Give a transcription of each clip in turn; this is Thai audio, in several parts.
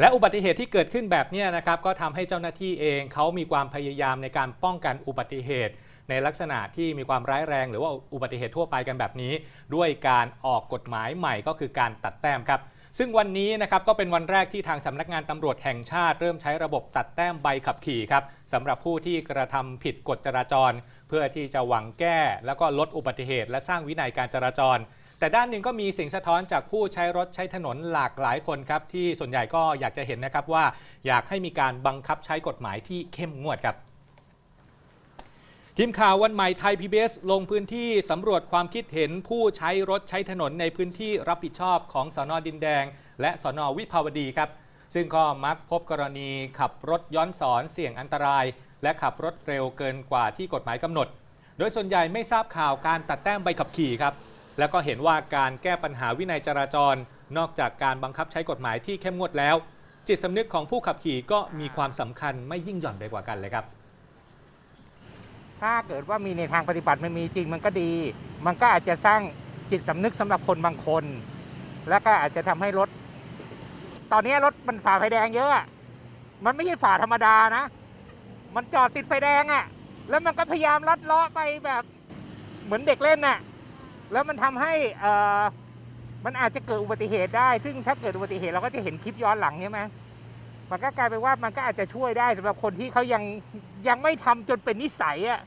และอุบัติเหตุที่เกิดขึ้นแบบนี้นะครับก็ทำให้เจ้าหน้าที่เองเขามีความพยายามในการป้องกันอุบัติเหตุ ในลักษณะที่มีความร้ายแรง หรือว่าอุบัติเหตุทั่วไปกันแบบนี้ ด้วยการออกกฎหมายใหม่ก็คือการตัดแต้มครับซึ่งวันนี้นะครับก็เป็นวันแรกที่ทางสำนักงานตำรวจแห่งชาติ เริ่มใช้ระบบตัดแต้มใบขับขี่ครับสำหรับผู้ที่กระทำผิดกฎจราจร เพื่อที่จะหวังแก้ แล้วก็ลดอุบัติเหตุ และสร้างวินัยการจราจร แต่ด้านหนึ่งก็มีเสียงสะท้อนจากผู้ใช้รถใช้ถนนหลากหลายคนครับ ที่ส่วนใหญ่ก็อยากจะเห็นนะครับว่าอยากให้มีการบังคับใช้กฎหมายที่เข้มงวดครับทีมข่าววันใหม่ไทย PBS ลงพื้นที่สำรวจความคิดเห็นผู้ใช้รถใช้ถนนในพื้นที่รับผิดชอบของสอนอดินแดง และสอนอวิภาวดีครับ ซึ่งก็มักพบกรณีขับรถย้อนสอนเสี่ยงอันตราย และขับรถเร็วเกินกว่าที่กฎหมายกำหนด โดยส่วนใหญ่ไม่ทราบข่าวการตัดแต้มใบขับขี่ครับ แล้วก็เห็นว่าการแก้ปัญหาวินัยจราจร นอกจากการบังคับใช้กฎหมายที่เข้มงวดแล้ว จิตสำนึกของผู้ขับขี่ก็มีความสำคัญไม่ยิ่งหย่อนไปกว่ากันเลยครับ ถ้าเกิดว่ามีในทางปฏิบัติมันมีจริงมันก็ดี มันก็อาจจะสร้างจิตสำนึกสำหรับคนบางคน แล้วก็อาจจะทำให้รถ ตอนนี้รถมันฝ่าไฟแดงเยอะอะมันไม่ใช่ฝ่าธรรมดานะ มันจอดติดไฟแดงอะ่ะ แล้วมันก็พยายามลัดเลาะไปแบบ เหมือนเด็กเล่นน่ะ แล้วมันทำให้เอ่อมันอาจจะเกิดอุบัติเหตุได้ ซึ่งถ้าเกิดอุบัติเหตุเราก็จะเห็นคลิปย้อนหลังใช่ไหมมันก็กลายเป็นว่ามันก็อาจจะช่วยได้สำหรับคนที่เขายังยังไม่ทำจนเป็นนิสัยอะ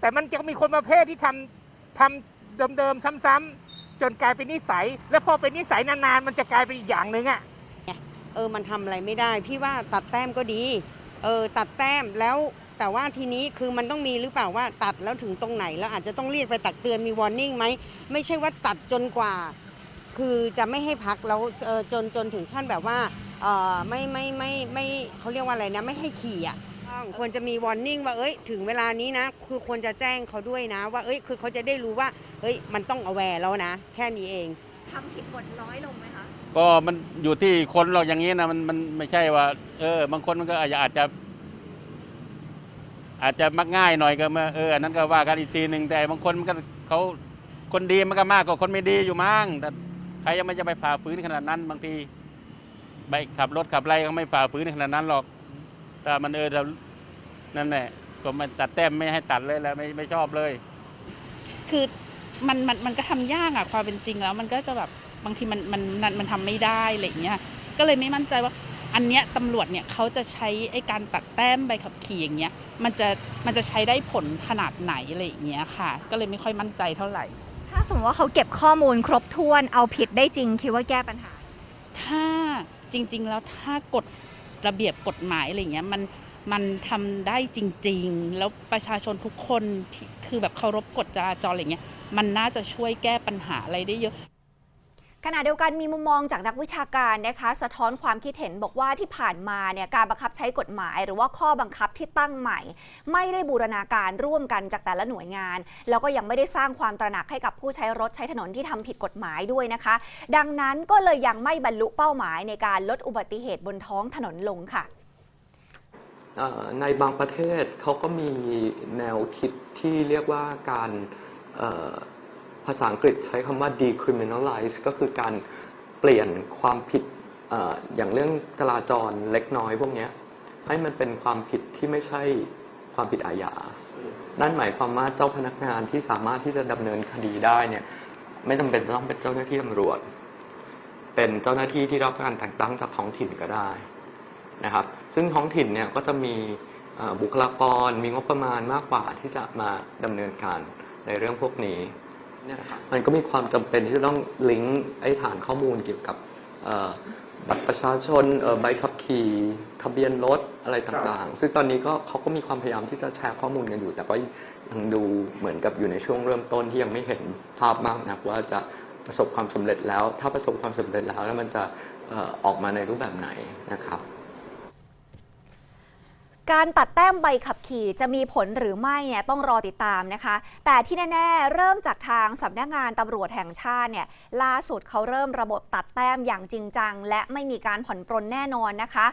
แต่มันจะมีคนประเภทที่ทำทำเดิมๆซ้ำๆจนกลายเป็นนิสัย แล้วพอเป็นนิสัยนานๆมันจะกลายเป็นอีกอย่างหนึ่งอะเออมันทำอะไรไม่ได้ พี่ว่าตัดแต้มก็ดี เออตัดแต้มแล้ว แต่ว่าทีนี้คือมันต้องมีหรือเปล่าว่าตัดแล้วถึงตรงไหน แล้วอาจจะต้องเรียกไปตักเตือนมีวอร์นิ่งไหมไม่ใช่ว่าตัดจนกว่า คือจะไม่ให้พักแล้วเออจนจนถึงขั้นแบบว่าเออไม่ไม่ไม่ไม่เขาเรียกว่าอะไรนะไม่ให้ขี่อะต้องควรจะมีวอร์นิ่งว่าเอ้ยถึงเวลานี้นะ คือควรจะแจ้งเขาด้วยนะ ว่าเอ้ยคือเขาจะได้รู้ว่าเฮ้ยมันต้องอแวร์แล้วนะ แค่นี้เองทำผิดกฎน้อยลงไหมคะก็มันอยู่ที่คนเราอย่างนี้นะมันมันไม่ใช่ว่า เออบางคนมันก็อาจจะอาจจะ อาจจะมักง่ายหน่อยก็มาเอออันนั้นก็ว่ากันอีกทีหนึ่งแต่บางคนมันก็เขาคนดีมันก็มากกว่าคนไม่ดีอยู่มั้งแต่ใครยังไม่จะไปฝ่าฝืนขนาดนั้น บางทีไปขับรถขับไรก็ไม่ฝ่าฝืนขนาดนั้นหรอกแต่มันเออเรานั่นแหละก็มันตัดแต้มไม่ให้ตัดเลยแล้วไม่ไม่ชอบเลย คือมันมันมันก็ทำยากอะความเป็นจริงแล้ว มันก็จะแบบบางทีมันมันมันมันทำไม่ได้อะไรอย่างเงี้ยก็เลยไม่มั่นใจว่า อันเนี้ยตำรวจเนี่ยเขาจะใช้ไอ้การตัดแต้มใบขับขี่อย่างเงี้ยมันจะมันจะใช้ได้ผลขนาดไหนอะไรอย่างเงี้ยค่ะ ก็เลยไม่ค่อยมั่นใจเท่าไหร่ ถ้าสมมติว่าเขาเก็บข้อมูลครบถ้วนเอาผิดได้จริงคิดว่าแก้ปัญหา ถ้าจริง ๆ แล้วถ้ากฎระเบียบกฎหมายอะไรอย่างเงี้ยมันมันทำได้จริง ๆ แล้วประชาชนทุกคนที่คือแบบเคารพกฎจราจรอะไรเงี้ยมันน่าจะช่วยแก้ปัญหาอะไรได้เยอะ ขณะเดียวกันมีมุมมองจากนักวิชาการนะคะ สะท้อนความคิดเห็นบอกว่าที่ผ่านมาเนี่ยการบังคับใช้กฎหมาย หรือว่าข้อบังคับที่ตั้งใหม่ ไม่ได้บูรณาการร่วมกันจากแต่ละหน่วยงาน แล้วก็ยังไม่ได้สร้างความตระหนักให้กับผู้ใช้รถใช้ถนนที่ทำผิดกฎหมายด้วยนะคะ ดังนั้นก็เลยยังไม่บรรลุเป้าหมายในการลดอุบัติเหตุบนท้องถนนลงค่ะในบางประเทศเขาก็มีแนวคิดที่เรียกว่าการ ภาษาอังกฤษใช้คำว่า decriminalize ก็คือการเปลี่ยนความผิดออย่างเรื่องจราจรเล็กน้อยพวกนี้ให้มันเป็นความผิดที่ไม่ใช่ความผิดอาญา นั่นหมายความว่าเจ้าพนักงานที่สามารถที่จะดำเนินคดีได้เนี่ยไม่จำเป็นต้องเป็นเจ้าหน้าที่ตำรวจ เป็นเจ้าหน้าที่ที่รับการแต่งตั้งจากท้องถิ่นก็ได้นะครับ ซึ่งท้องถิ่นเนี่ยก็จะมีบุคลากรมีงบประมาณมากกว่าที่จะมาดำเนินการในเรื่องพวกนี้ เนี่ยนะครับมันก็มีความจำเป็นที่จะต้องลิงก์ไอ้ฐานข้อมูลเกี่ยวกับเอ่อบัตรประชาชนเอ่อใบขับขี่ทะเบียนรถอะไรต่างๆ ซึ่งตอนนี้ก็เขาก็มีความพยายามที่จะแชร์ข้อมูลกันอยู่ แต่ก็ยังดูเหมือนกับอยู่ในช่วงเริ่มต้นที่ยังไม่เห็นภาพมากนักว่าจะประสบความสำเร็จแล้ว ถ้าประสบความสำเร็จแล้วแล้วมันจะเอ่อออกมาในรูปแบบไหนนะครับ การตัดแต้มใบขับขี่จะมีผลหรือไม่เนี่ยต้องรอติดตามนะคะ แต่ที่แน่ ๆ เริ่มจากทางสำนักงานตำรวจแห่งชาติเนี่ยล่าสุดเขาเริ่มระบบตัดแต้มอย่างจริงจัง และไม่มีการผ่อนปรนแน่นอนนะคะ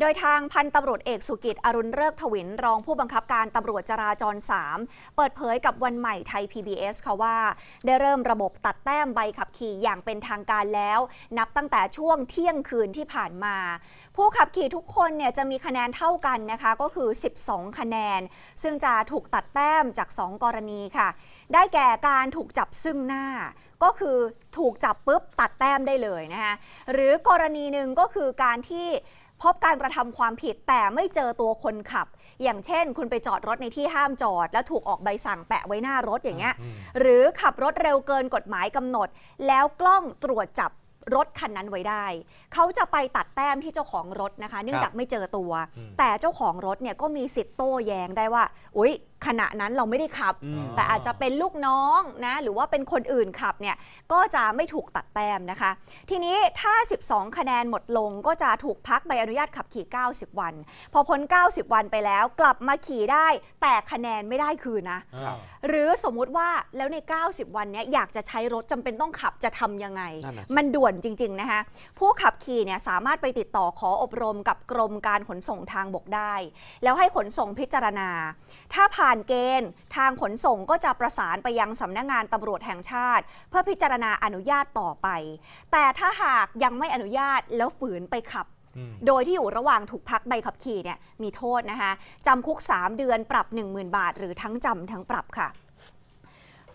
โดยทางพันตำรวจเอกสุกิจอรุณเริกทวินรองผู้บังคับการตำรวจจราจร 3 เปิดเผยกับวันใหม่ไทย PBS ค่ะว่า ได้เริ่มระบบตัดแต้มใบขับขี่อย่างเป็นทางการแล้ว นับตั้งแต่ช่วงเที่ยงคืนที่ผ่านมา ผู้ขับขี่ทุกคนเนี่ยจะมีคะแนนเท่ากันนะคะก็คือ 12 คะแนน ซึ่งจะถูกตัดแต้มจาก 2 กรณีค่ะ ได้แก่การถูกจับซึ่งหน้า ก็คือถูกจับปุ๊บตัดแต้มได้เลยนะคะหรือกรณีหนึ่งก็คือการที่พบการกระทำความผิดแต่ไม่เจอตัวคนขับ อย่างเช่น คุณไปจอดรถในที่ห้ามจอด แล้วถูกออกใบสั่งแปะไว้หน้ารถอย่างเงี้ยหรือขับรถเร็วเกินกฎหมายกำหนด แล้วกล้องตรวจจับ รถคันนั้นไว้ได้ เขาจะไปตัดแต้มที่เจ้าของรถนะคะ เนื่องจากไม่เจอตัวอืมแต่เจ้าของรถเนี่ยก็มีสิทธิ์โต้แย้งได้ว่า อุ๊ย ขณะนั้นเราไม่ได้ขับ อืม แต่อาจจะเป็นลูกน้องนะหรือว่าเป็นคนอื่นขับเนี่ยก็จะไม่ถูกตัดแต้มนะคะ ทีนี้ถ้า 12 คะแนนหมดลงก็จะถูกพักใบอนุญาตขับขี่ 90 วัน พอพ้น 90 วันไปแล้วกลับมาขี่ได้ แต่คะแนนไม่ได้คืนนะอ่าหรือสมมุติว่าแล้วใน 90 วันเนี้ยอยากจะใช้รถจำเป็นต้องขับจะทำยังไง นั่นน่ะสิ มันด่วนจริง ๆ นะคะ ผู้ขับขี่เนี่ยสามารถไปติดต่อขออบรมกับกรมการขนส่งทางบกได้ แล้วให้ขนส่งพิจารณา ถ้าผ่านเกณฑ์ทางขนส่งก็จะประสานไปยังสำนักงานตำรวจแห่งชาติ เพื่อพิจารณาอนุญาตต่อไป แต่ถ้าหากยังไม่อนุญาตแล้วฝืนไปขับอืมโดยที่อยู่ระหว่างถูกพักใบขับขี่เนี่ยมีโทษนะคะจำคุก 3 เดือนปรับ 10,000 บาท หรือทั้งจำทั้งปรับค่ะ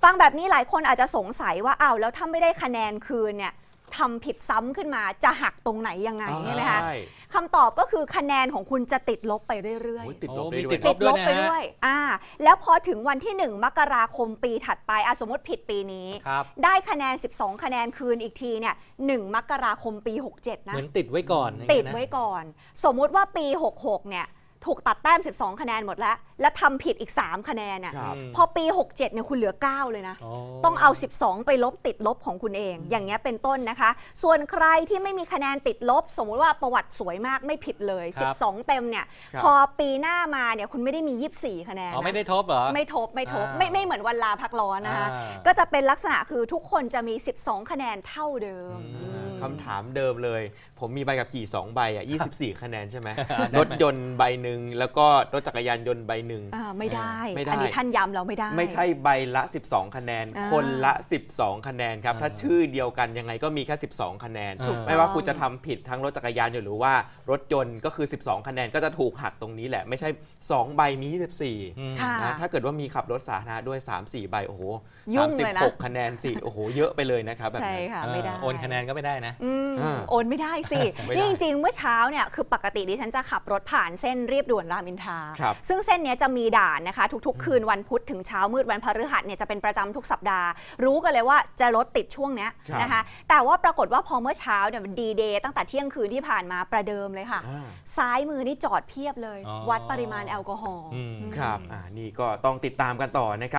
ฟังแบบนี้หลายคนอาจจะสงสัยว่าอ้าวแล้วถ้าไม่ได้คะแนนคืนเนี่ย ทำผิดซ้ำขึ้นมาจะหักตรงไหนยังไงใช่ไหมคะใช่คำตอบก็คือคะแนนของคุณจะติดลบไปเรื่อยโอ้ยๆ ติดลบโอ้ได้มีด้วติยดนะติดลบไปนะฮะด้วย อ่า แล้วพอถึงวันที่ 1 มกราคมปีถัดไปอะสมมติผิดปีนี้ ครับ ได้คะแนน 12 คะแนนคืนอีกทีเนี่ย 1 มกราคมปี 67นะเหมือนติดไว้ก่อนอย่างติเงี้ดยนะ ไว้ก่อน สมมุติว่าปี 66 เนี่ย ถูกตัดแต้ม 12 คะแนนหมดแล้ว แล้วทำผิดอีก 3 คะแนนอะครับพอปี 67เนี่ยคุณเหลือ 9 เลยนะอ๋อต้องเอา 12 ไปลบติดลบของคุณเอง อย่างเงี้ยเป็นต้นนะคะ ส่วนใครที่ไม่มีคะแนนติดลบ สมมุติว่าประวัติสวยมากไม่ผิดเลย ครับ12 เต็มเนี่ย ครับ พอปีหน้ามาเนี่ยคุณไม่ได้มี 24 คะแนนอ๋อนะ ไม่ได้ทบเหรอ ไม่ทบ ไม่ทบ อ่าไม่ไม่เหมือนวันลาพักร้อนนะคะ อ่าก็จะเป็นลักษณะคือทุกคนจะมี 12 คะแนนเท่าเดิม อืมอืมคำถามเดิมเลย ผมมีใบขับขี่2ใบอะ24 คะแนนใช่ไหมได้ไหมรถยนต์ใบหนึ่งแล้วก็รถจักรยานยนต์ใบหนึ่งอ่าไม่ได้ ไม่ได้ อันนี้ท่านย้ำเราไม่ได้ ไม่ใช่ใบละ 12 คะแนน อ่าคนละ 12 คะแนนครับอ่าถ้าชื่อเดียวกันยังไงก็มีแค่ 12 คะแนน ถูกไม่ว่าคุณจะทำผิดทั้งรถจักรยานยนต์หรือว่ารถยนต์ก็คือ 12 คะแนนก็จะถูกหักตรงนี้แหละไม่ใช่ 2 ใบมี 24 อืม ค่ะ นะถ้าเกิดว่ามีขับรถสาธารณะด้วย 3-4 ใบ โอ้โหยุ่งเลยนะ 36 คะแนนสิโอ้โห เยอะไปเลยนะครับแบบใช่นั้น ค่ะ ไม่ได้โอนคะแนนก็ไม่ได้นะ อืมอ่าโอนไม่ได้สิ ไม่ได้ นี่จริงๆ เมื่อเช้าเนี่ย คือปกติดิฉันจะขับรถผ่านเส้นเรียบด่วนรามอินทราครับซึ่งเส้นเนี้ยจะมีด่านนะคะ ทุกๆ คืนวันพุธถึงเช้ามืดวันพฤหัสเนี่ยจะเป็นประจำทุกสัปดาห์ รู้กันเลยว่าจะรถติดช่วงเนี้ยครับนะคะ แต่ว่าปรากฏว่าพอเมื่อเช้าเนี่ยดีเดย์ตั้งแต่เที่ยงคืนที่ผ่านมาประเดิมเลยค่ะอ่าซ้ายมือนี่จอดเพียบเลยอ๋อวัดปริมาณแอลกอฮอล์อืมครับอ่านี่ก็ต้องติดตามกันต่อนะครับ